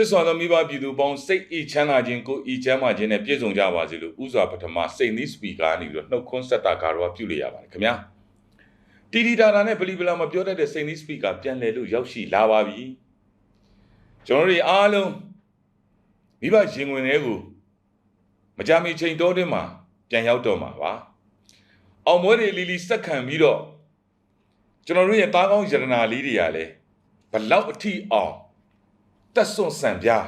ချစ်စွာသောမိဘပြည်သူပေါင်းစိတ်ဤချမ်းသာခြင်းကိုဤချမ်းသာခြင်းနဲ့ပြည့်စုံကြပါစေလို့ဥစွာပထမစိတ်နီးစပီကာကနေပြီးတော့နှုတ်ခွန်းဆက်တာကတော့ပြုလို့ရပါတယ်ခင်ဗျာတီတီတာတာနဲ့ပလီပလာမပြောတတ်တဲ့စိတ်နီးစပီကာပြန်လည်လို့ရောက်ရှိလာပါပြီကျွန်တော်တို့အားလုံးမိဘရင်ဝင်တွေကိုမကြမီချိန်တော်တွင်းမှာပြန်ရောက်တော့မှာပါအောင်မွေးတွေလီလီစက်ခံပြီးတော့ကျွန်တော်တို့ရဲ့တားကောင်းယရနာလေးတွေကလည်းဘလောက်အထိအောင် တက်ဆွန့်ဆန်ပြား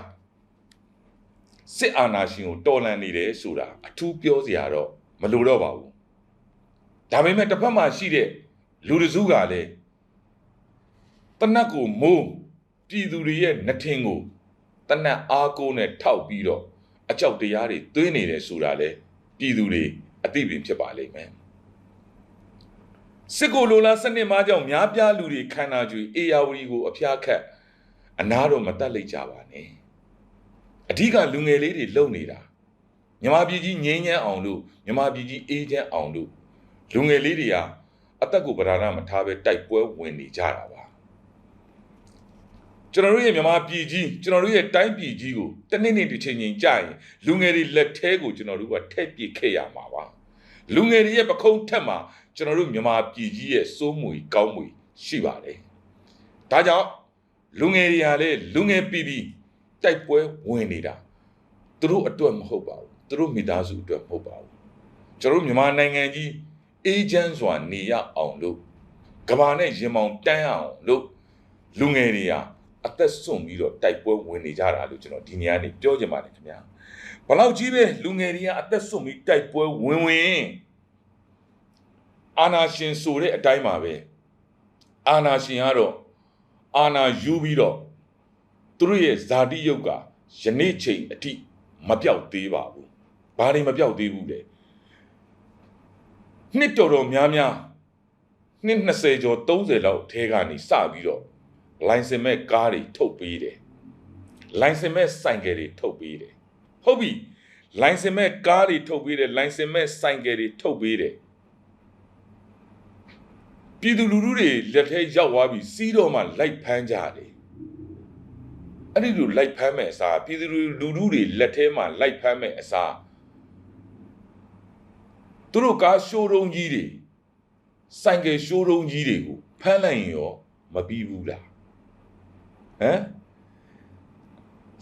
စစ်အာဏာရှင်ကိုတော်လှန်နေတယ်ဆိုတာအထူးပြောစရာတော့မလိုတော့ပါဘူးဒါပေမဲ့တစ်ဖက်မှာရှိတဲ့လူတစုကလည်းတနတ်ကိုမိုးပြည်သူတွေရဲ့နှထင်ကိုတနတ်အားကိုးနဲ့ထောက်ပြီးတော့အကြောက်တရားတွေသွင်းနေတယ်ဆိုတာလေပြည်သူတွေအသိပင်ဖြစ်ပါလိမ့်မယ်စစ်ကိုလိုလားစနစ်မားကြောင့်များပြားလူတွေခန္ဓာကြွေအေယာဝတီကိုအဖျားခတ် အနာတော့မတတ်လိုက်ကြပါနဲ့အဓိကလူငယ်လေးတွေလုံနေတာမြမပြည်ကြီးငြိမ်းချမ်းအောင်လို့မြမပြည်ကြီးအေးချမ်းအောင်လို့လူငယ်လေးတွေဟာအသက်ကိုပဓာနာမထားပဲတိုက်ပွဲဝင်နေကြတာပါကျွန်တော်တို့ရဲ့မြမပြည်ကြီးကျွန်တော်တို့ရဲ့တိုင်းပြည်ကြီးကိုတနေ့နေ့တစ်ချိန်ချိန်ကြာရင်လူငယ်တွေလက်ထဲကိုကျွန်တော်တို့ကထည့်ပစ်ခဲ့ရမှာပါလူငယ်တွေရဲ့ပခုံးထက်မှာကျွန်တော်တို့မြမပြည်ကြီးရဲ့စိုးမွေကောင်းမွေရှိပါတယ်ဒါကြောင့် လူငယ်တွေဟာလေလူငယ်ပြည်ပြည်တိုက်ပွဲဝင်နေတာသူတို့အတွက်မဟုတ်ပါဘူးသူတို့မိသားစုအတွက်မဟုတ်ပါဘူးကျွန်တော်တို့မြန်မာနိုင်ငံကြီးအေဂျင့်စွာနေရအောင်လို့ကဘာနဲ့ရင်မောင်တန်းအောင်လို့လူငယ်တွေဟာအသက်ဆွန့်ပြီးတော့တိုက်ပွဲဝင်နေကြတာလို့ကျွန်တော်ဒီနေရာနေပြောချင်ပါတယ်ခင်ဗျာဘလောက်ကြီးပဲလူငယ်တွေကအသက်ဆွန့်ပြီးတိုက်ပွဲဝင်ဝင်အာနာရှင်ဆိုတဲ့အတိုင်းပါပဲအာနာရှင်ကတော့ အာနာယူပြီးတော့သူတို့ရဲ့ဇာတိယုတ်ကယနေ့ချိန်အထိမပြောက်သေးပါဘူး။ဘာတွေမပြောက်သေးဘူးလဲ။နှစ်တော်တော်များများနှစ်20ကျော်30လောက်ထဲကနေစပြီးတော့လိုင်စင်မဲ့ကားတွေထုတ်ပေးတယ်။လိုင်စင်မဲ့ဆိုင်ကယ်တွေထုတ်ပေးတယ်။ဟုတ်ပြီ။လိုင်စင်မဲ့ကားတွေထုတ်ပေးတယ်လိုင်စင်မဲ့ဆိုင်ကယ်တွေထုတ်ပေးတယ်။ ပြည်သူလူထုတွေလက်ထဲရောက်သွားပြီးစီးတော့မှလိုက်ဖမ်းကြတယ်အဲ့ဒီလိုလိုက်ဖမ်းမဲ့အစားပြည်သူလူထုတွေလက်ထဲမှာလိုက်ဖမ်းမဲ့အစားသူတို့ကားရှိုးတုံးကြီးတွေဆိုင်ကယ်ရှိုးတုံးကြီးတွေကိုဖမ်းလိုက်ရင်ရောမပြီးဘူးလားဟမ်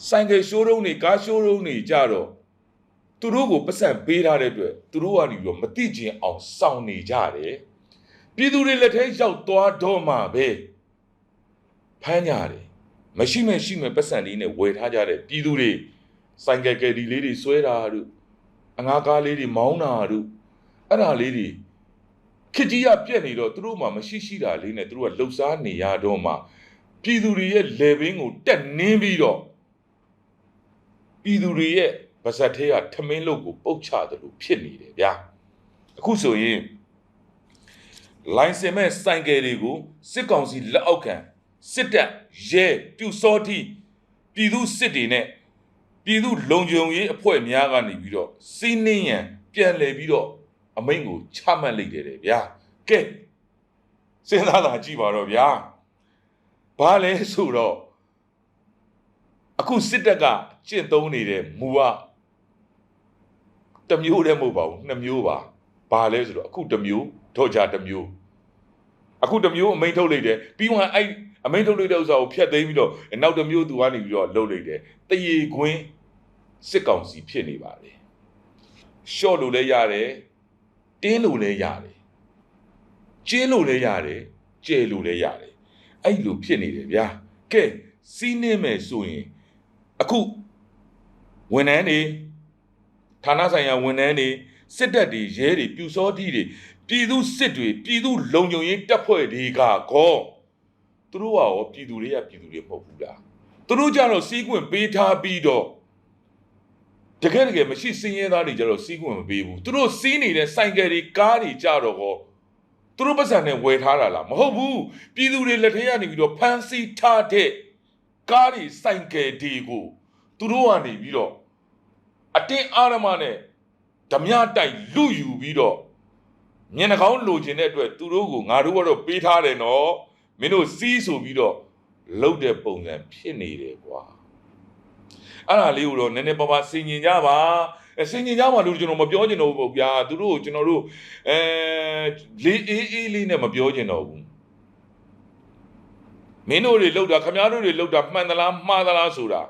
ဆိုင်ကယ်ရှိုးတုံးတွေကားရှိုးတုံးတွေကြတော့သူတို့ကိုပတ်စံပေးထားတဲ့အတွက်သူတို့ကနေပြီးတော့မတိကျင်အောင်စောင့်နေကြတယ် ပြည်သူတွေလက်ထဲရောက်သွားတော့မှပဲဖမ်းကြတယ်မရှိမဲ့ရှိမဲ့ပတ်စံလေးနဲ့ဝယ်ထားကြတဲ့ပြည်သူတွေဆိုင်ကယ်ကယ်ဒီလေးတွေဆွဲတာတို့အငါးကားလေးတွေမောင်းတာတို့အဲ့ဒါလေးတွေခစ်ကြီးရပြက်နေတော့သူတို့မှမရှိရှိတာလေးနဲ့သူတို့ကလှုပ်ရှားနေရတော့မှပြည်သူတွေရဲ့လေဘင်းကိုတက်နင်းပြီးတော့ပြည်သူတွေရဲ့ဗဇက်သေးကထမင်းလုတ်ကိုပုတ်ချတယ်လို့ဖြစ်နေတယ်ဗျာအခုဆိုရင် လိုင်စင်မဲ့စိုင်ကယ်တွေကိုစစ်ကောင်စီလက်အောက်ခံစစ်တပ်ရဲပြူစောတိပြည်သူစစ်တွေနဲ့ပြည်သူလုံခြုံရေးအဖွဲ့များကနေပြီးတော့စီးနှင်းရန်ပြန်လည်ပြီးတော့အမိန့်ကိုချမှတ်လိုက်တယ်တဲ့ဗျာကဲစဉ်းစားတာကြည့်ပါတော့ဗျာဘာလဲဆိုတော့အခုစစ်တပ်ကကျင့်သုံးနေတဲ့မူကတစ်မျိုးတည်းမဟုတ်ပါဘူးနှစ်မျိုးပါဘာလဲဆိုတော့အခုတစ်မျိုး တော့ကြတစ်မျိုးအခုတစ်မျိုးအမိန့်ထုတ်လိုက်တယ်ပြီးမှအဲ့အမိန့်ထုတ်လိုက်တဲ့ဥစ္စာကိုဖျက်သိမ်းပြီးတော့နောက်တစ်မျိုးသူကနေပြီးတော့လှုပ်လိုက်တယ်တရေခွင်းစစ်ကောင်စီဖြစ်နေပါလေရှော့လို့လည်းရတယ်တင်းလို့လည်းရတယ်ကျင်းလို့လည်းရတယ်ကျဲလို့လည်းရတယ်အဲ့လိုဖြစ်နေတယ်ဗျာကဲစီးနေမယ်ဆိုရင်အခုဝန်ထမ်းတွေဌာနဆိုင်ရာဝန်ထမ်းတွေစစ်တပ်တွေရဲတွေပြူစောတိတွေ ပြည်သူစစ်တွေပြည်သူလုံခြုံရေးတပ်ဖွဲ့တွေကကောသူတို့ကရောပြည်သူတွေကပြည်သူတွေမဟုတ်ဘူးလားသူတို့ကြတော့စီးကွင်ပေးထားပြီးတော့တကယ်တကယ်မရှိစင်းရဲသားတွေကြတော့စီးကွင်မပေးဘူးသူတို့စီးနေတဲ့ဆိုင်ကယ်တွေကားတွေကြတော့ကောသူတို့ပတ်စံနဲ့ဝယ်ထားတာလားမဟုတ်ဘူးပြည်သူတွေလက်ထဲကနေပြီးတော့ဖမ်းဆီးထားတဲ့ကားတွေဆိုင်ကယ်တွေကိုသူတို့ကနေပြီးတော့အတင်းအာရမနဲ့ဓမြတိုက်လူယူပြီးတော့ မျက်နှာကောင်းလိုချင်တဲ့အတွက်သူတို့ကိုငါတို့ကတော့ပေးထားတယ်နော်မင်းတို့စီးဆိုပြီးတော့လှုပ်တဲ့ပုံစံဖြစ်နေတယ်ကွာအဲ့ဒါလေးကိုတော့နည်းနည်းပါးပါးစင်ញင်ကြပါအဲစင်ញင်ကြပါလို့ကျွန်တော်မပြောချင်တော့ဘူးပေါ့ဗျာသူတို့ကိုကျွန်တော်တို့အဲလေးအေးအေးလေးနဲ့မပြောချင်တော့ဘူးမင်းတို့တွေလောက်တာခမားတို့တွေလောက်တာမှန်သလားမှားသလားဆိုတာ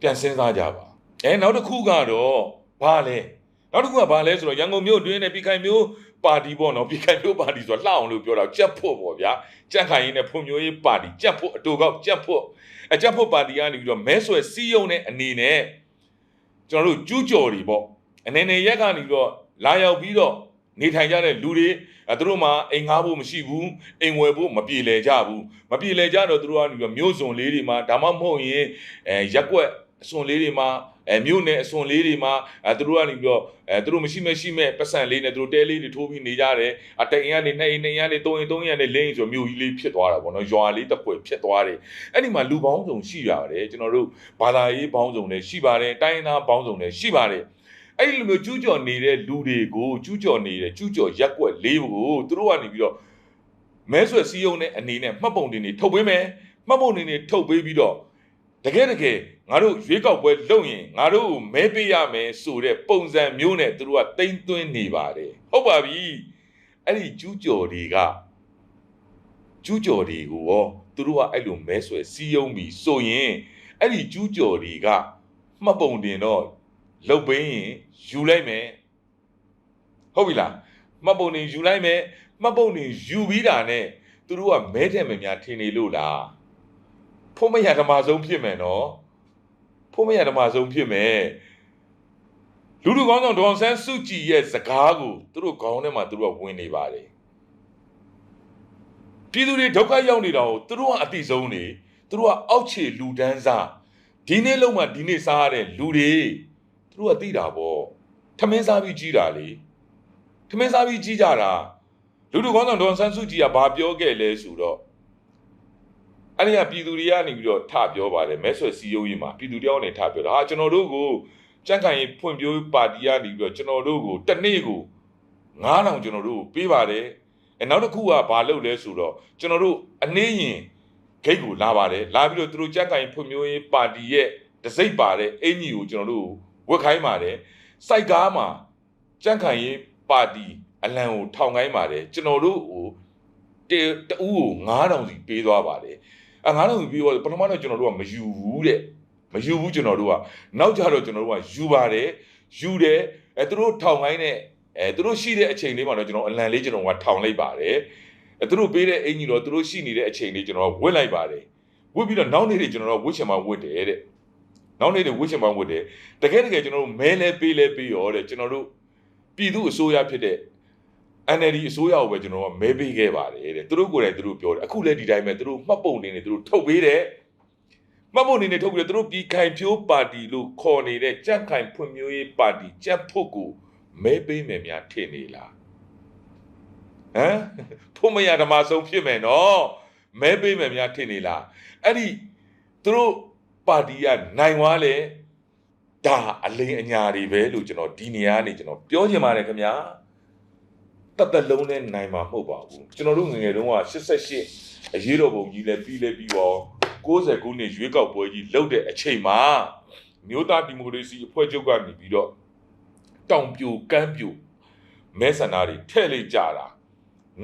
ပြန်စဉ်းစားကြပါအဲနောက်တစ်ခုကတော့ဘာလဲ နောက်တစ်ခုကဘာလဲဆိုတော့ရန်ကုန်မြို့တွင်းနဲ့ပြည်ခိုင်မြို့ပါတီပေါ့နော်ပြည်ခိုင်မြို့ပါတီဆိုတာလှအောင်လို့ပြောတာကြက်ဖို့ပေါ့ဗျာကြက်ခိုင်ရင်းနဲ့ဖွံ့ဖြိုးရေးပါတီကြက်ဖို့အတူကောက်ကြက်ဖို့အကြက်ဖို့ပါတီကနေပြီးတော့မဲဆွယ်စီးယုံတဲ့အနေနဲ့ကျွန်တော်တို့ကျူးကျော်တွေပေါ့အနေနဲ့ရက်ကနေပြီးတော့လာရောက်ပြီးတော့နေထိုင်ကြတဲ့လူတွေအဲသူတို့မှအိမ်ငှားဖို့မရှိဘူးအိမ်ဝယ်ဖို့မပြေလည်ကြဘူးမပြေလည်ကြတော့သူတို့ကနေပြီးတော့မျိုးစုံလေးတွေမှာဒါမှမဟုတ်ရင်အဲရက်ကွက်အစွန်လေးတွေမှာ အဲမြို့နယ်အစွန်လေးတွေမှာအဲသူတို့ကနေပြီးတော့အဲသူတို့မရှိမရှိမဲ့ပတ်စံလေးနဲ့သူတို့တဲလေးတွေထိုးပြီးနေကြတယ်အတိုင်အိမ်ကနေနှစ်အိမ်နှစ်အိမ်ကနေသုံးအိမ်သုံးအိမ်ကနေလင်းအိမ်ဆိုမြို့ကြီးလေးဖြစ်သွားတာပေါ့နော်ရွာလေးတစ်ပွဲဖြစ်သွားတယ်အဲ့ဒီမှာလူပေါင်းစုံရှိရတယ်ကျွန်တော်တို့ဘာသာရေးပေါင်းစုံလည်းရှိပါတယ်တိုင်းရင်းသားပေါင်းစုံလည်းရှိပါတယ်အဲ့ဒီလိုမျိုးကျူးကျော်နေတဲ့လူတွေကိုကျူးကျော်နေတဲ့ကျူးကျော်ရက်ကွက်လေးကိုသူတို့ကနေပြီးတော့မဲဆွယ်စည်းရုံးတဲ့အနေနဲ့မှတ်ပုံတင်တွေထုတ်ပေးမယ်မှတ်ပုံတင်တွေထုတ်ပေးပြီးတော့တကယ်တကယ် ငါတို့ရွေးကောက်ပွဲလုပ်ရင်ငါတို့ကိုမဲပေးရမယ်ဆိုတဲ့ပုံစံမျိုးနဲ့သူတို့ကတိမ့်သွင်းနေပါတယ်ဟုတ်ပါပြီအဲ့ဒီကျူးကျော်တွေကကျူးကျော်တွေကိုရောသူတို့ကအဲ့လိုမဲဆွယ်စီးယုံပြီးဆိုရင်အဲ့ဒီကျူးကျော်တွေကမှတ်ပုံတင်တော့လုတ်ပင်းရင်ယူလိုက်မယ်ဟုတ်ပြီလားမှတ်ပုံတင်ယူလိုက်မယ်မှတ်ပုံတင်ယူပြီးတာနဲ့သူတို့ကမဲတယ်မများထင်နေလို့လားဖို့မရဓမ္မဆုံးဖြစ်မယ်နော် ဖို့မရဓမ္မဆုံးဖြစ်မယ်လူလူကောင်းဆောင်ဒေါအောင်ဆန်းစုကြည်ရဲ့စကားကိုသူတို့ခေါင်းထဲမှာသူတို့ကဝင်နေပါတယ်ပြည်သူတွေဒုက္ခရောက်နေတာကိုသူတို့ကအတိဆုံးနေသူတို့ကအောက်ခြေလူဒန်းစားဒီနေ့လုံးမှဒီနေ့စားရတဲ့လူတွေသူတို့ကသိတာပေါ့ထမင်းစားပြီးကြီးတာလေထမင်းစားပြီးကြီးကြတာလူလူကောင်းဆောင်ဒေါအောင်ဆန်းစုကြည်ကဘာပြောခဲ့လဲဆိုတော့ အဲ့ဒီကပြည်သူတွေကနေပြီးတော့ထပြောပါတယ်မဲဆွယ်စီယိုးကြီးမှာပြည်သူတယောက်နဲ့ထပြောတာဟာကျွန်တော်တို့ကိုကြက်ခံရင်ဖွံ့ဖြိုးပါတီကနေပြီးတော့ကျွန်တော်တို့ကိုတစ်နေ့ကို9000ကျွန်တော်တို့ကိုပေးပါတယ်အဲနောက်တစ်ခုကဘာလုပ်လဲဆိုတော့ကျွန်တော်တို့အနည်းရင်ဂိတ်ကိုလာပါတယ်လာပြီးတော့သူတို့ကြက်ခံရင်ဖွံ့ဖြိုးရေးပါတီရဲ့တစိမ့်ပါတဲ့အင်ကြီးကိုကျွန်တော်တို့ဝက်ခိုင်းပါတယ်စိုက်ကားမှာကြက်ခံရင်ပါတီအလံကိုထောင်ခိုင်းပါတယ်ကျွန်တော်တို့ကိုတူကို9000စီပေးသွားပါတယ် အဲ9000စီပေးသွားပထမတော့ကျွန်တော်တို့ကမယူဘူးတဲ့မယူဘူးကျွန်တော်တို့ကနောက်ကြတော့ကျွန်တော်တို့ကယူပါတယ်ယူတယ်အဲသူတို့ထောင်ခိုင်းတဲ့အဲသူတို့ရှိတဲ့အချိန်လေးမှာတော့ကျွန်တော်အလံလေးကျွန်တော်ကထောင်လိုက်ပါတယ်အဲသူတို့ပေးတဲ့အင်ကြီးတော့သူတို့ရှိနေတဲ့အချိန်လေးကျွန်တော်ဝတ်လိုက်ပါတယ်ဝတ်ပြီးတော့နောက်နေ့တွေကျွန်တော်တို့ဝတ်ချင်မှဝတ်တယ်တဲ့နောက်နေ့တွေဝတ်ချင်မှဝတ်တယ်တကယ်တကယ်ကျွန်တော်တို့မဲလဲပေးလဲပေးရောတဲ့ကျွန်တော်တို့ပြည်သူအစိုးရဖြစ်တဲ့ NLD အစိုးရကိုပဲကျွန်တော်ကမဲပေးခဲ့ပါတယ်တဲ့သူတို့ကိုယ်တိုင်သူတို့ပြောတယ်အခုလည်းဒီတိုင်းပဲသူတို့မှတ်ပုံနေနေသူတို့ထုတ်ပေးတယ်မှတ်ပုံနေနေထုတ်ပြီးတော့သူတို့ပြည်ခိုင်ဖြိုးပါတီလို့ခေါ်နေတဲ့ကြက်ခိုင်ဖွံ့ဖြိုးရေးပါတီကြက်ဖို့ကိုမဲပေးမယ်များထင်နေလားဟမ်ဖို့မရဓမ္မဆုံးဖြစ်မယ်နော်မဲပေးမယ်များထင်နေလားအဲ့ဒီသူတို့ပါတီကနိုင်သွားလေဒါအလိန်အညာတွေပဲလို့ကျွန်တော်ဒီနေရာနေကျွန်တော်ပြောချင်ပါတယ်ခင်ဗျာ တတ်တလုံးနဲ့နိုင်မှာမဟုတ်ပါဘူးကျွန်တော်တို့ငယ်ငယ်တုန်းက88အရေးတော်ပုံကြီးလဲပြီးလဲပြီးတော့60ခုနှစ်ရွေးကောက်ပွဲကြီးလုပ်တဲ့အချိန်မှာမြို့သားဒီမိုကရေစီအဖွဲ့ချုပ်ကနေပြီးတော့တောင်ပြိုကမ်းပြိုမဲဆန္ဒတွေထဲ့လိုက်ကြတာ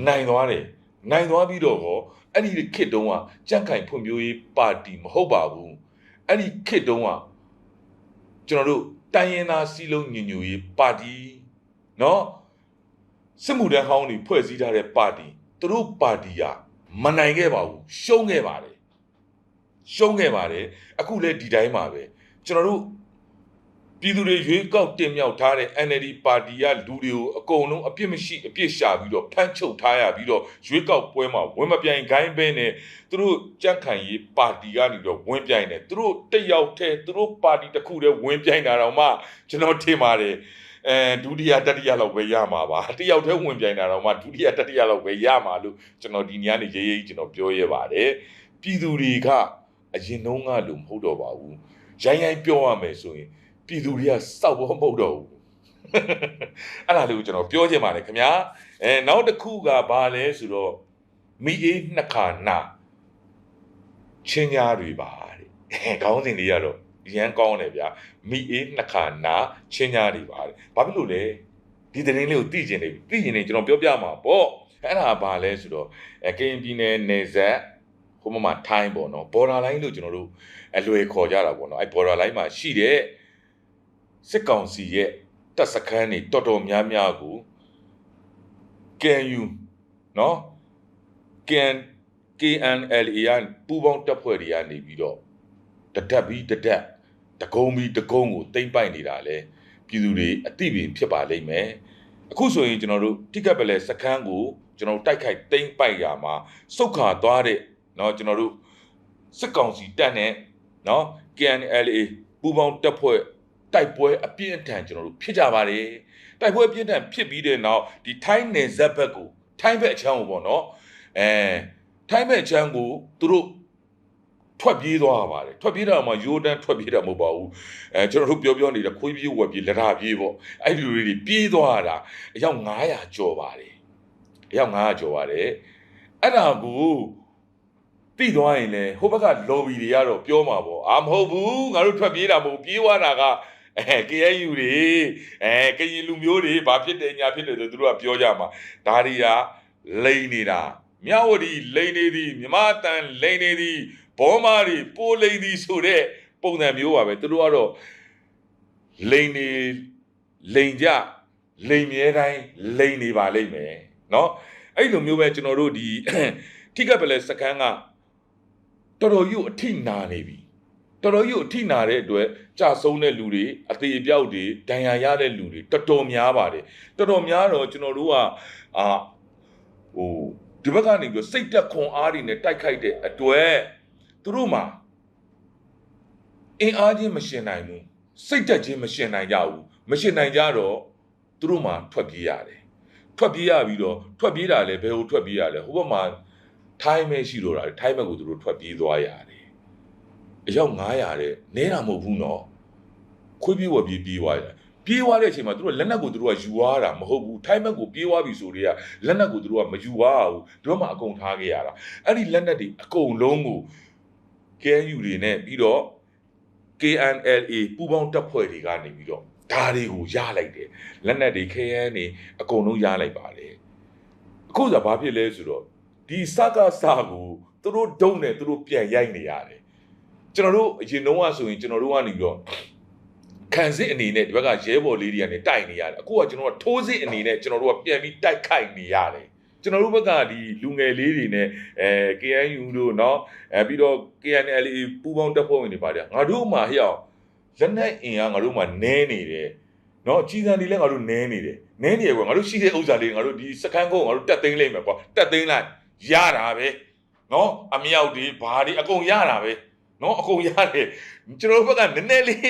နိုင်သွားတယ်နိုင်သွားပြီးတော့ဟောအဲ့ဒီခေတ်တုန်းကကြန့်ခိုင်ဖွံ့ဖြိုးရေးပါတီမဟုတ်ပါဘူးအဲ့ဒီခေတ်တုန်းကကျွန်တော်တို့တိုင်းရင်းသားစီလုံးညညူရေးပါတီเนาะ စစ်မှုထမ်းဟောင်းတွေဖွဲ့စည်းထားတဲ့ပါတီသူတို့ပါတီကမနိုင်ခဲ့ပါဘူးရှုံးခဲ့ပါတယ်ရှုံးခဲ့ပါတယ်အခုလည်းဒီတိုင်းပါပဲကျွန်တော်တို့ပြည်သူတွေရွေးကောက်တင်မြှောက်ထားတဲ့ NLD ပါတီကလူတွေကိုအကုန်လုံးအပြစ်မရှိအပြစ်ရှာပြီးတော့ဖမ်းချုပ်ထားရပြီးတော့ရွေးကောက်ပွဲမှာဝင်မပြိုင်ခိုင်းပဲနဲ့သူတို့ကြက်ခံရေးပါတီကနေပြီးတော့ဝင်ပြိုင်တယ်သူတို့တက်ရောက်တဲ့သူတို့ပါတီတစ်ခုတည်းဝင်ပြိုင်တာတော့မှကျွန်တော်ထင်ပါတယ် အဲဒုတိယတတိယလောက်ပဲရမှာပါတယောက်တည်းဝင်ပြိုင်တာတော့မှဒုတိယတတိယလောက်ပဲရမှာလို့ကျွန်တော်ဒီနေ့ကနေရေးရေးကျွန်တော်ပြောရပါတယ်ပြည်သူတွေကအရင်တုန်းကလို့မဟုတ်တော့ပါဘူးရိုင်းရိုင်းပြောရမယ်ဆိုရင်ပြည်သူတွေကစောက်ဘောမဟုတ်တော့ဘူးအဲ့ဒါလေးကိုကျွန်တော်ပြောချင်ပါတယ်ခင်ဗျာအဲနောက်တစ်ခုကဘာလဲဆိုတော့မိအေးနှစ်ခါနာချင်းညာတွေပါတဲ့ခေါင်းစဉ်လေးကတော့ ရန်ကောင်းတယ်ဗျာမိအေးနှစ်ခါနာချင်းညာတွေပါတယ်ဘာဖြစ်လို့လဲဒီသတင်းလေးကိုသိကျင်နေပြီသိကျင်နေကျွန်တော်ပြောပြမှာပေါ့အဲ့ဒါဘာလဲဆိုတော့အဲကရင်ပြည်နယ်နေဆက်ဟိုမှာမှာထိုင်းပေါ့နော် border line လို့ကျွန်တော်တို့အလွယ်ခေါ်ကြတာပေါ့နော်အဲ border line မှာရှိတဲ့စစ်ကောင်စီရဲ့တပ်စခန်းတွေတော်တော်များများကို KNU နော် KN KNLA ကပူးပေါင်းတပ်ဖွဲ့တွေကနေပြီးတော့တတက်ပြီးတတက် တကုံပြီးတကုံကိုတိမ့်ပိုက်နေတာလဲပြည်သူတွေအသိပင်ဖြစ်ပါလိမ့်မယ်အခုဆိုရင်ကျွန်တော်တို့တိကပ်ပလဲစခန်းကိုကျွန်တော်တို့တိုက်ခိုက်တိမ့်ပိုက်ရမှာစုတ်ခါသွားတဲ့เนาะကျွန်တော်တို့စစ်ကောင်စီတပ်နဲ့เนาะ KNLA ပူးပေါင်းတပ်ဖွဲ့တိုက်ပွဲအပြင်းအထန်ကျွန်တော်တို့ဖြစ်ကြပါတယ်တိုက်ပွဲအပြင်းအထန်ဖြစ်ပြီးတဲ့နောက်ဒီထိုင်းနယ်ဇက်ဘက်ကိုထိုင်းဘက်အချမ်းကိုပေါ့เนาะအဲထိုင်းဘက်အချမ်းကိုသူတို့ ထွက်ပြေးသွားပါတယ်ထွက်ပြေးတာမှယိုဒန်ထွက်ပြေးတာမဟုတ်ပါဘူးအဲကျွန်တော်တို့ပြောပြောနေတဲ့ခွေးပြေးဝက်ပြေးလရာပြေးပေါ့အဲ့ဒီလူတွေပြေးသွားတာအယောက်900ကျော်ပါတယ်အယောက်900ကျော်ပါတယ်အဲ့ဒါကိုတိသွားရင်လေဟိုဘက်က lobby တွေကတော့ပြောမှာပေါ့အာမဟုတ်ဘူးငါတို့ထွက်ပြေးတာမဟုတ်ပြေးသွားတာကအဲ KNU တွေအဲကရင်လူမျိုးတွေဘာဖြစ်တယ်ညာဖြစ်တယ်ဆိုသူတို့ကပြောကြမှာဒါတွေကလိန်နေတာမြဝတီလိန်နေသည်မြမတန်လိန်နေသည် ဘောမာတွေပိုးလိန်သည်ဆိုတဲ့ပုံစံမျိုးပါပဲသူတို့ကတော့လိန်နေလိန်ကြလိန်မြဲတိုင်းလိန်နေပါလိမ့်မယ်เนาะအဲ့လိုမျိုးပဲကျွန်တော်တို့ဒီ ထိကပ်ပလဲစကန်ကတော်တော်ကြီးကိုအထိနာနေပြီ တော်တော်ကြီးကိုအထိနာတဲ့အတွက်ကြာဆုံးတဲ့လူတွေအသေးအပြောက်တွေဒဏ်ရာရတဲ့လူတွေတော်တော်များပါတယ်တော်တော်များတော့ကျွန်တော်တို့ကအာဟိုဒီဘက်ကနေပြီးစိတ်တက်ခွန်အားတွေနဲ့တိုက်ခိုက်တဲ့အတွက် သူတို့မှာအင်အားချင်းမရှင်နိုင်ဘူးစိတ်တက်ချင်းမရှင်နိုင်ကြဘူးမရှင်နိုင်ကြတော့သူတို့မှာထွက်ပြေးရတယ်ထွက်ပြေးရပြီးတော့ထွက်ပြေးတာလည်းဘယ်ကိုထွက်ပြေးရလဲဟိုဘက်မှာထိုင်းမဲရှိတော့တာလေထိုင်းဘက်ကိုသူတို့ထွက်ပြေးသွားရတယ်အယောက်900တဲ့နဲတာမဟုတ်ဘူးနော်ခွေးပြေးဝပြေးပြေးသွားတယ်ပြေးသွားတဲ့အချိန်မှာသူတို့လက်နက်ကိုသူတို့ကယူသွားတာမဟုတ်ဘူးထိုင်းဘက်ကိုပြေးသွားပြီဆိုတော့လက်နက်ကိုသူတို့ကမယူသွားဘူးဒီဘက်မှာအကုန်ထားခဲ့ရတာအဲ့ဒီလက်နက်တွေအကုန်လုံးကို KNU တွေနဲ့ပြီးတော့ KNLA ပူးပေါင်းတပ်ဖွဲ့တွေကနေပြီးတော့ဓာတွေကိုရလိုက်တယ်လက်နက်တွေ KN တွေအကုန်လုံးရလိုက်ပါတယ်အခုကဘာဖြစ်လဲဆိုတော့ဒီစကားစာကိုသူတို့ဒုံနဲ့သူတို့ပြန်ရိုက်နေရတယ်ကျွန်တော်တို့အရင်တုန်းကဆိုရင်ကျွန်တော်တို့ကနေပြီးတော့ခံစစ်အနေနဲ့ဒီဘက်ကရဲဘော်လေးတွေကနေတိုက်နေရတယ်အခုကကျွန်တော်တို့ထိုးစစ်အနေနဲ့ကျွန်တော်တို့ကပြန်ပြီးတိုက်ခိုက်နေရတယ် ကျွန်တော်တို့ဘက်ကဒီလူငယ်လေးတွေနဲ့အဲ KNU တို့เนาะအဲပြီးတော့ KNLA ပူးပေါင်းတပ်ဖွဲ့ဝင်တွေပါတယ်ငါတို့မှဟျောက်လက်နက်အင်အားငါတို့မှနဲနေတယ်เนาะအကြီးစံတွေလည်းငါတို့နဲနေတယ်နဲနေရကွာငါတို့ရှိတဲ့ဥစ္စာလေးငါတို့ဒီစကန်ကုန်းငါတို့တက်သိမ်းလိုက်မယ်ကွာတက်သိမ်းလိုက်ရတာပဲเนาะအမြောက်တွေဘာတွေအကုန်ရတာပဲ နော်အကုန်ရတယ်ကျွန်တော်တို့ဘက်ကနည်းနည်းလေး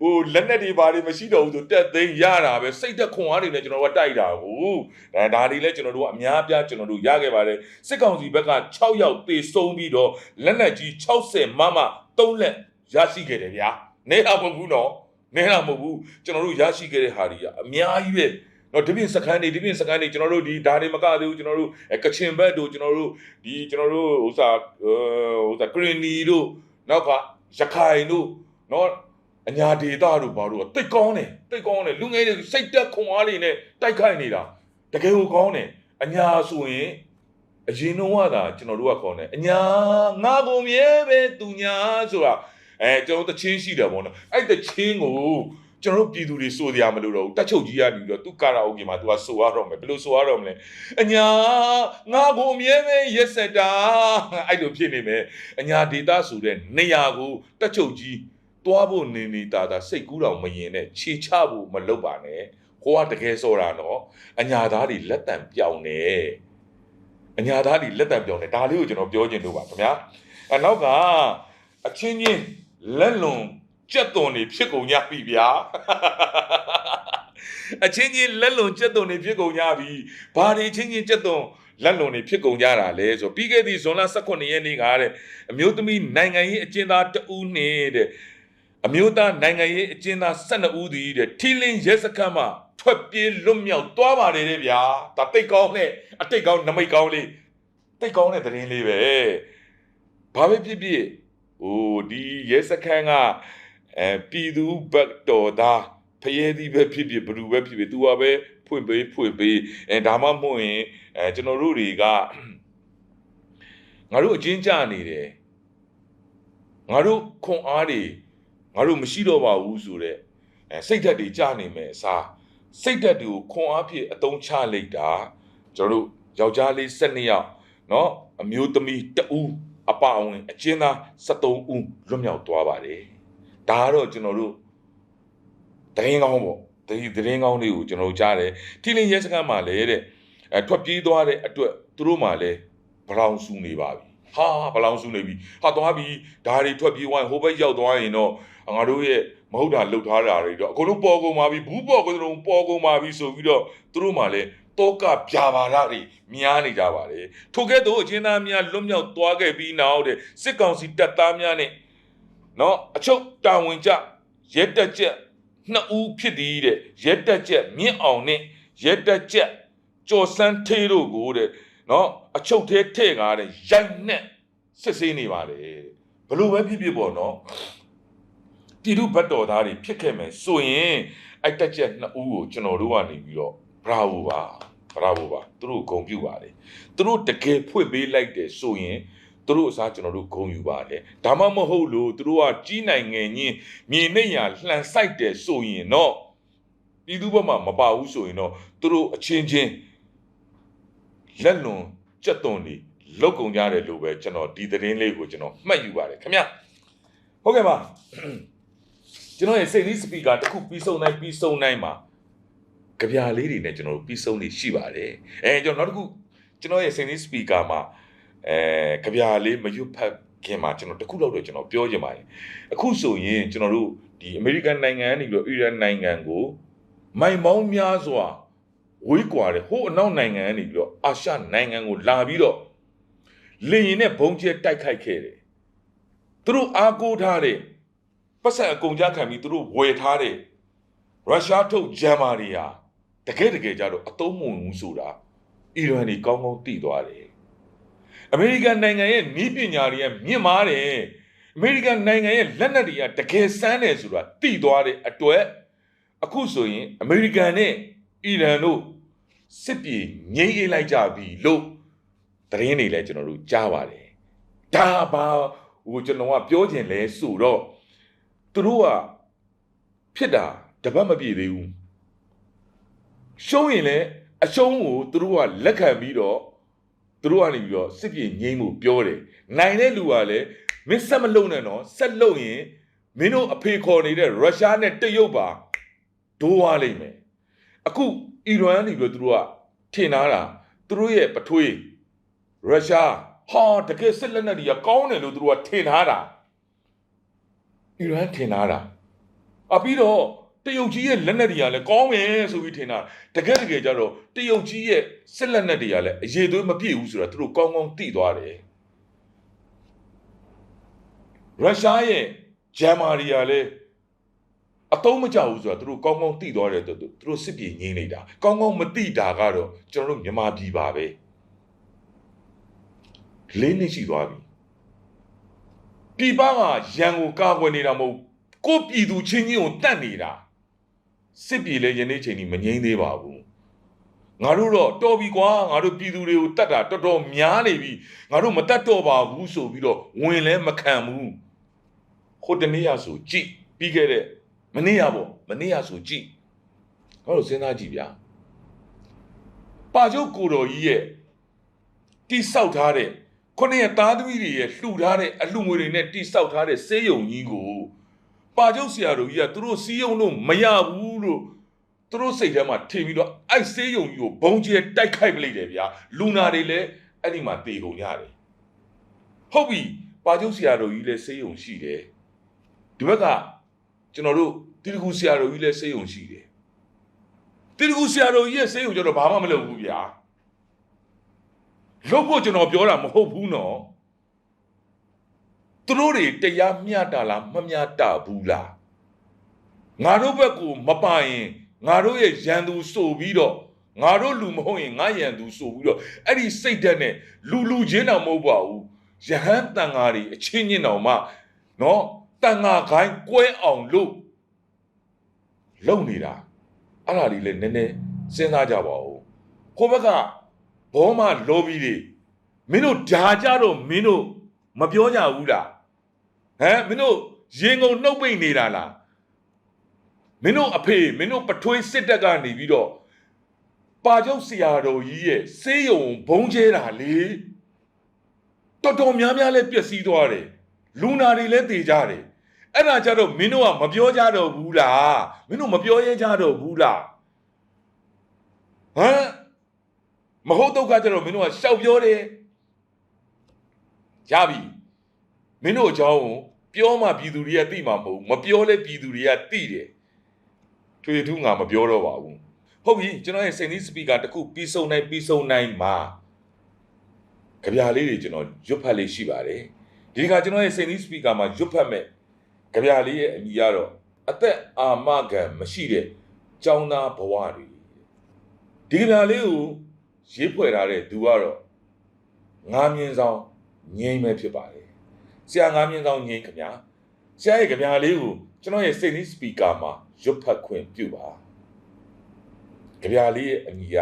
ဟိုလက်နက်တွေဘာတွေမရှိတော့ဘူးဆိုတက်သိမ်းရတာပဲစိတ်သက်ခွန်အားတွေနဲ့ကျွန်တော်တို့ကတိုက်တာကိုဒါဒါတွေလည်းကျွန်တော်တို့ကအများပြားကျွန်တော်တို့ရခဲ့ပါတယ်စစ်ကောင်စီဘက်က6ယောက်သေဆုံးပြီးတော့လက်နက်ကြီး60မမ3လက်ရရှိခဲ့တယ်ဗျာနေတာမဟုတ်ဘူးနော်နေတာမဟုတ်ဘူးကျွန်တော်တို့ရရှိခဲ့တဲ့ဟာတွေကအများကြီးပဲတော့ဒီပြင်စကန်နေဒီပြင်စကန်နေကျွန်တော်တို့ဒီဓာတ်တွေမကသေးဘူးကျွန်တော်တို့ကချင်ဘက်တို့ကျွန်တော်တို့ဒီကျွန်တော်တို့ဥစားဟိုစားဂရင်းနီတို့ နောက်ကရခိုင်တို့နော်အညာဒေတာတို့ဘာတို့တိတ်ကောင်းတယ်တိတ်ကောင်းတယ်လူငယ်တွေစိတ်တက်ခွန်အားတွေနဲ့တိုက်ခိုက်နေတာတကယ်ကိုကောင်းတယ်အညာဆိုရင်အရင်တော့ကသာကျွန်တော်တို့ကခေါ်တယ်အညာငါကုန်မြဲပဲသူညာဆိုတာအဲကျွန်တော်တချင်းရှိတယ်ပေါ့နော်အဲ့တချင်းကို ကျွန်တော်တို့ပြည်သူတွေစိုးစရာမလိုတော့ဘူးတက်ချုပ်ကြီးကနေပြီးတော့သူကာရာအိုကေမှာသူကစိုးရတော့မယ်ဘယ်လိုစိုးရတော့မလဲအညာငါကိုအမြဲပဲရက်စက်တာအဲ့လိုဖြစ်နေမယ်အညာဒေတာဆိုတဲ့နေရာကိုတက်ချုပ်ကြီးတွားဖို့နေနေတာဒါစိတ်ကူးတော်မရင်နဲ့ခြေချဖို့မလုပ်ပါနဲ့ဟိုကတကယ်စောတာနော်အညာသားတွေလက်တံပြောင်းနေအညာသားတွေလက်တံပြောင်းနေဒါလေးကိုကျွန်တော်ပြောချင်လို့ပါခင်ဗျာအနောက်ကအချင်းချင်းလက်လွန် ကြက်သွန်နေဖြစ်ကုန်ကြပြီဗျာအချင်းချင်းလက်လွန်ကြက်သွန်နေဖြစ်ကုန်ကြပြီဘာတွေချင်းချင်းကြက်သွန်လက်လွန်နေဖြစ်ကုန်ကြတာလဲဆိုပြီးခဲ့သည့်ဇွန်လ18ရက်နေ့ကတဲ့အမျိုးသမီးနိုင်ငံရေးအကျဉ်းသားတဦးနဲ့တဲ့အမျိုးသားနိုင်ငံရေးအကျဉ်းသား12ဦးတည်တဲ့ထီလင်းရဲစခန်းမှာထွက်ပြေးလွတ်မြောက်သွားပါတယ်တဲ့ဗျာဒါတိတ်ကောင်းနဲ့အတိတ်ကောင်းနမိတ်ကောင်းလေးတိတ်ကောင်းတဲ့သတင်းလေးပဲဘာပဲဖြစ်ဖြစ်ဟိုဒီရဲစခန်းက အဲပြည်သူဘက်တော်သားဖရဲသည်ပဲဖြစ်ဖြစ်ဘလူပဲဖြစ်ဖြစ် तू ကပဲဖွင့်ပေးဖွင့်ပေးအဲဒါမှမဟုတ်ရင်အဲကျွန်တော်တို့တွေကငါတို့အချင်းကြနေတယ်ငါတို့ခွန်အားတွေငါတို့မရှိတော့ပါဘူးဆိုတော့အဲစိတ်ဓာတ်တွေကြာနေမယ်အစားစိတ်ဓာတ်တွေကိုခွန်အားဖြင့်အသုံးချလိုက်တာကျွန်တော်တို့ယောက်ျားလေး12ယောက်เนาะအမျိုးသမီး2ဦးအပအဝင်အချင်းသား73ဦးလွတ်မြောက်သွားပါတယ် ဒါကတော့ကျွန်တော်တို့တရင်ကောင်းပေါ့ဒီတရင်ကောင်းလေးကိုကျွန်တော်တို့ကြားတယ်ထီလင်းရဲစခန်းမှာလဲတဲ့အဲထွက်ပြေးသွားတဲ့အတွက်သူတို့မှလည်းဘလောင်ဆူနေပါပြီဟာဘလောင်ဆူနေပြီဟာသွားပြီဒါတွေထွက်ပြေးဝိုင်းဟိုဘက်ရောက်သွားရင်တော့ငါတို့ရဲ့မဟုတ်တာလှုပ်ထားတာတွေတော့အကုန်လုံးပေါ်ကုန်ပါပြီဘူးပေါ်ကုန်လုံးပေါ်ကုန်ပါပြီဆိုပြီးတော့သူတို့မှလည်းတောကပြာပါရတွေများနေကြပါတယ်ထို့ကဲ့သို့အချင်းသားများလွတ်မြောက်သွားခဲ့ပြီးနောက်တဲ့စစ်ကောင်စီတပ်သားများနဲ့ နော်အချုပ်တာဝန်ကျရဲတက်ချက်နှစ်ဦးဖြစ်သည်တဲ့ရဲတက်ချက်မြင့်အောင်နဲ့ရဲတက်ချက်ကျော်စန်းထေးတို့ကိုတဲ့နော်အချုပ်သေးထဲ့ကားတဲ့ရိုက်နဲ့စစ်ဆေးနေပါတယ်တဲ့ဘလို့ပဲဖြစ်ဖြစ်ပေါ့နော်ပြည်သူဘတ်တော်သားတွေဖြစ်ခဲ့မယ်ဆိုရင်အဲ့တက်ချက်နှစ်ဦးကိုကျွန်တော်တို့ကနေပြီးတော့ bravo ပါ bravo ပါသူတို့ဂုဏ်ပြုပါတယ်သူတို့တကယ်ဖွင့်ပေးလိုက်တယ်ဆိုရင် သူတို့အစားကျွန်တော်တို့ဂုဏ်ယူပါတယ်ဒါမှမဟုတ်လို့သူတို့ကကြီးနိုင်ငံချင်းမြေနေရလှန်ဆိုင်တယ်ဆိုရင်တော့ပြည်သူဘက်မှာမပါဘူးဆိုရင်တော့သူတို့အချင်းချင်းလက်လွန်ကြက်သွန်နေလောက်ကုန်ကြတယ်လို့ပဲကျွန်တော်ဒီသတင်းလေးကိုကျွန်တော်မှတ်ယူပါတယ်ခင်ဗျဟုတ်ကဲ့ပါကျွန်တော်ရဲ့စိတ်လေးစပီကာတစ်ခုပြီးဆုံးတိုင်းပြီးဆုံးတိုင်းမှာကြပြလေးတွေနဲ့ကျွန်တော်တို့ပြီးဆုံးနေရှိပါတယ်အဲကျွန်တော်နောက်တစ်ခုကျွန်တော်ရဲ့စိတ်လေးစပီကာမှာ အဲကြပြလေးမရွတ်ဖတ်ခင်မှာကျွန်တော်တစ်ခုလောက်တော့ကျွန်တော်ပြောချင်ပါတယ်အခုဆိုရင်ကျွန်တော်တို့ဒီအမေရိကန်နိုင်ငံကနေပြီးတော့အီရန်နိုင်ငံကိုမိုင်မောင်းများစွာဝေးကွာတဲ့ဟိုအနောက်နိုင်ငံကနေပြီးတော့အာရှနိုင်ငံကိုလာပြီးတော့လေရင်နဲ့ဘုံကျဲတိုက်ခိုက်ခဲ့တယ်သူတို့အားကိုးထားတဲ့ပတ်ဆက်အကုန်ကြခံပြီးသူတို့ဝယ်ထားတဲ့ရုရှားထုတ်ဂျမ်မာတွေဟာတကယ်တကယ်ကြတော့အတုံးမဝင်ဘူးဆိုတာအီရန်တွေကောင်းကောင်းသိသွားတယ် အမေရိကန်နိုင်ငံရဲ့နည်းပညာတွေကမြင့်မားတယ်အမေရိကန်နိုင်ငံရဲ့လက်နက်တွေကတကယ်စမ်းတယ်ဆိုတာသိသွားတဲ့အတွက်အခုဆိုရင်အမေရိကန်နဲ့အီရန်တို့စစ်ပြေငြိမ်းအေးလိုက်ကြပြီလို့သတင်းတွေလည်းကျွန်တော်တို့ကြားပါတယ်ဒါပါဟိုကျွန်တော်ကပြောချင်လဲဆိုတော့သူတို့ကဖြစ်တာတပတ်မပြည့်သေးဘူးရှုံးရင်လည်းအရှုံးကိုသူတို့ကလက်ခံပြီးတော့ သူတို့ကနေပြီးတော့စစ်ပြေငြိမ်းမှုပြောတယ်နိုင်တဲ့လူကလည်းမင်းဆက်မလုံနဲ့နော်ဆက်လုံရင်မင်းတို့အဖေခေါ်နေတဲ့ရုရှားနဲ့တရုတ်ပါဒိုးသွားလိမ့်မယ်အခုအီရန်ကနေပြီးတော့သူတို့ကထင်ထားတာသူတို့ရဲ့ပထွေးရုရှားဟာတကယ်စစ်လက်နက်တွေကကောင်းတယ်လို့သူတို့ကထင်ထားတာအီရန်ထင်ထားတာအပြီးတော့ တရုတ်ကြီးရဲ့လက်နက်တွေကလည်းကောင်းမယ်ဆိုပြီးထင်တာတကယ်တကယ်ကျတော့တရုတ်ကြီးရဲ့စစ်လက်နက်တွေကလည်းအရေးသွေးမပြည့်ဘူးဆိုတာသူတို့ကောင်းကောင်းသိသွားတယ်ရုရှားရဲ့ဂျမ်မာရီကလည်းအတုံးမကြဘူးဆိုတာသူတို့ကောင်းကောင်းသိသွားတယ်သူတို့စစ်ပြေငြင်းနေတာကောင်းကောင်းမသိတာကတော့ကျွန်တော်တို့မြန်မာပြည်ပါပဲလေးနှစ်ရှိသွားပြီပြည်ပကရန်ကိုကာကွယ်နေတာမဟုတ်ကိုပြည်သူချင်းချင်းကိုတတ်နေတာ စစ်ပြေလည်းယနေ့ချိန်ကြီးမငြိမ်းသေးပါဘူးငါတို့တော့တော်ပြီကွာငါတို့ပြည်သူတွေကိုတတ်တာတော်တော်များနေပြီငါတို့မတတ်တော့ပါဘူးဆိုပြီးတော့ဝင်လဲမခံဘူးဟိုတနေ့ရဆိုကြည့်ပြီးခဲ့တဲ့မနေ့ရပေါ့မနေ့ရဆိုကြည့်ငါတို့စဉ်းစားကြည့်ဗျာပါချုပ်ကိုတော်ကြီးရဲ့တိဆောက်ထားတဲ့ခုနှစ်ရသားသမီးတွေရဲ့လှူထားတဲ့အလှငွေတွေနဲ့တိဆောက်ထားတဲ့စေးရုံကြီးကိုပါချုပ်ဆရာတော်ကြီးကသူတို့စီးရုံလို့မရဘူး လို့သူတို့စိတ်ထဲမှာထင်ပြီးတော့အိုက်စေးရုံကြီးကိုဘုံကျဲတိုက်ခိုက်ပလိုက်တယ်ဗျာလူနာတွေလည်းအဲ့ဒီမှာတေကုန်ရတယ်ဟုတ်ပြီပါချုပ်ဆရာတော်ကြီးလည်းစေးရုံရှိတယ်ဒီဘက်ကကျွန်တော်တို့တိတကူဆရာတော်ကြီးလည်းစေးရုံရှိတယ်တိတကူဆရာတော်ကြီးရဲ့စေးရုံကျတော့ဘာမှမလုပ်ဘူးဗျာလုပ်ဖို့ကျွန်တော်ပြောတာမဟုတ်ဘူးနော်သူတို့တွေတရားမျှတလားမမျှတဘူးလား ငါတို့ဘက်ကိုမပိုင်ရင်ငါတို့ရဲ့ရန်သူဆိုပြီးတော့ငါတို့လူမဟုတ်ရင်ငါရန်သူဆိုပြီးတော့အဲ့ဒီစိတ်ဓာတ်နဲ့လူလူချင်းတောင်မဟုတ်ပါဘူးယဟန်တန်ဃာတွေအချင်းချင်းတောင်မှနော်တတန်ငါခိုင်းကွဲအောင်လို့လုံနေတာအဲ့ဒါလေးလည်းနည်းနည်းစဉ်းစားကြပါဦးခိုးဘက်ကဘောမလော်ဘီတွေမင်းတို့ဓာကြတော့မင်းတို့မပြောကြဘူးလားဟမ်မင်းတို့ရင်ကုန်နှုတ်ပိတ်နေတာလား မင်းတို့အဖေမင်းတို့ပထွေးစစ်တပ်ကနေပြီးတော့ပါကျုပ်ဆရာတော်ကြီးရဲ့စေးရုံဘုံကျဲတာလေတော်တော်များများလဲပျက်စီးသွားတယ်လူနာတွေလည်းတေကြတယ်အဲ့ဒါကြတော့မင်းတို့ကမပြောကြတော့ဘူးလားမင်းတို့မပြောရဲကြတော့ဘူးလားဟမ်မဟုတ်တော့ကကြတော့မင်းတို့ကရှောက်ပြောတယ်ရပြီမင်းတို့အကြောင်းကိုပြောမှပြည်သူတွေကသိမှာမဟုတ်ဘူးမပြောလဲပြည်သူတွေကသိတယ် ထွေထူးငါမပြောတော့ပါဘူးဟုတ်ပြီကျွန်တော်ရဲ့စိန်သီးစပီကာတစ်ခုပြီးဆုံးနိုင်ပြီးဆုံးနိုင်မှာကြပြလေးတွေကျွန်တော်ရွတ်ဖတ်လေးရှိပါတယ်ဒီကကျွန်တော်ရဲ့စိန်သီးစပီကာမှာရွတ်ဖတ်မဲ့ကြပြလေးရဲ့အမည်ကတော့အသက်အာမခံမရှိတဲ့ចောင်းသားဘဝတွေဒီကြပြလေးကိုရေးဖွဲ့ထားတဲ့သူကတော့ငါးမြင့်ဆောင်ငိမ့်မဲ့ဖြစ်ပါတယ်ဆရာငါးမြင့်ဆောင်ငိမ့်ခင်ဗျာဆရာရဲ့ကြပြလေးကိုကျွန်တော်ရဲ့စိတ်နီးစပီကာမှာ ရွတ်ဖတ်ခွင့်ပြုပါကြပြလေးရဲ့အမည်က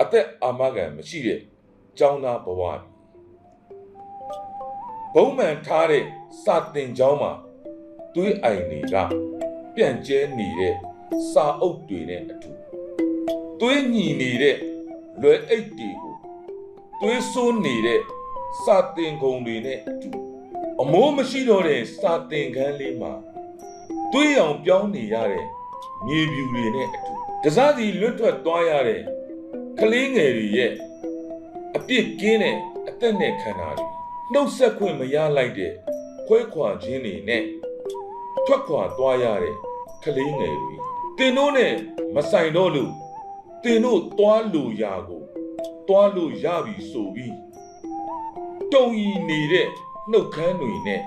အသက်အာမခံမရှိတဲ့ចောင်းသားဘဝတွေဘုံမှန်ထားတဲ့စာတင်ကျောင်းမှာသွေးအိုင်တွေကပြန့်ကျဲနေတဲ့စာအုပ်တွေနဲ့အတူသွေးညီနေတဲ့လွယ်အိတ်တွေကိုသွေးဆိုးနေတဲ့စာတင်ကုံတွေနဲ့အတူအမိုးမရှိတော့တဲ့စာတင်ခန်းလေးမှာ သွေးရောင်ပြောင်းနေရတဲ့မြေပြူတွေနဲ့အတူတစားစီလွတ်ထွက်သွားရတဲ့ကလေးငယ်တွေရဲ့အပြစ်ကင်းတဲ့အသက်နဲ့ခန္ဓာတွေနှုတ်ဆက်ခွင့်မရလိုက်တဲ့ခွဲခွာခြင်းတွေနဲ့ထွက်ခွာသွားရတဲ့ကလေးငယ်တွေတင်တို့နဲ့မဆိုင်တော့လို့တင်တို့သွားလို့ရာကိုသွားလို့ရပြီဆိုပြီးတုံဤနေတဲ့နှုတ်ခမ်းတွေနဲ့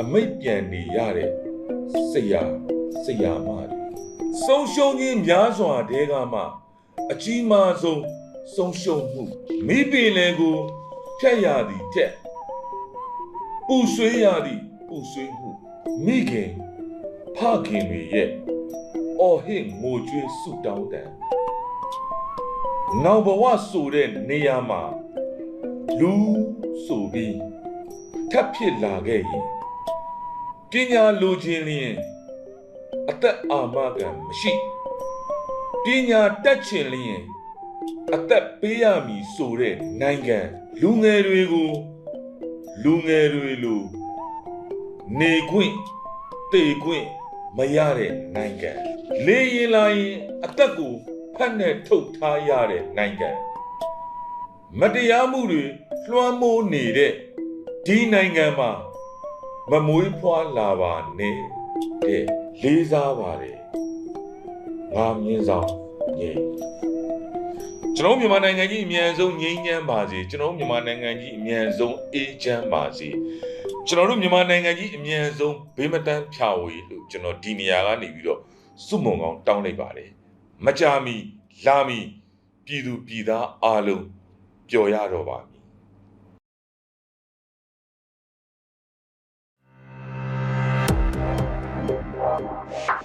အမိတ်ပြန်နေရတဲ့ ဆရာဆရာမတွေဆုံးရှုံးခြင်းများစွာတဲကမှအကြီးမားဆုံးဆုံးရှုံးမှုမိပင်လည်းကိုဖြတ်ရသည်တဲ့ပူဆွေးရသည်ပူဆွေးမှုမိခင်ဖခင်တွေရဲ့အော်ဟစ်ငိုကြွေးဆုတောင်းတန်နောက်ဘဝဆိုတဲ့နေရာမှာလူဆိုပြီးထပ်ဖြစ်လာခဲ့ရင် ပညာလိုခြင်းလျင်အသက်အာမခံမရှိပညာတက်ခြင်းလျင်အသက်ပေးရမည်ဆိုတဲ့နိုင်ငံလူငယ်တွေကိုလူငယ်တွေလိုနေခွင့်တေခွင့်မရတဲ့နိုင်ငံလေရင်လာရင်အသက်ကိုဖက်နဲ့ထုတ်ထားရတဲ့နိုင်ငံမတရားမှုတွေလွှမ်းမိုးနေတဲ့ဒီနိုင်ငံမှာ မမွေးဖွားလာပါနဲ့တဲ့လေးစားပါတယ်ငါမြင်ဆောင်ငြိမ်ကျွန်တော်မြန်မာနိုင်ငံကြီးအမြန်ဆုံးငြိမ်းချမ်းပါစေကျွန်တော်မြန်မာနိုင်ငံကြီးအမြန်ဆုံးအေးချမ်းပါစေကျွန်တော်တို့မြန်မာနိုင်ငံကြီးအမြန်ဆုံးဘေးမတန်းဖြာဝေးလို့ကျွန်တော်ဒီနေရာကနေပြီးတော့စုမုံကောင်းတောင်းလိုက်ပါတယ်မကြမီလာမီပြည်သူပြည်သားအားလုံးပျော်ရတော့ပါ Yeah.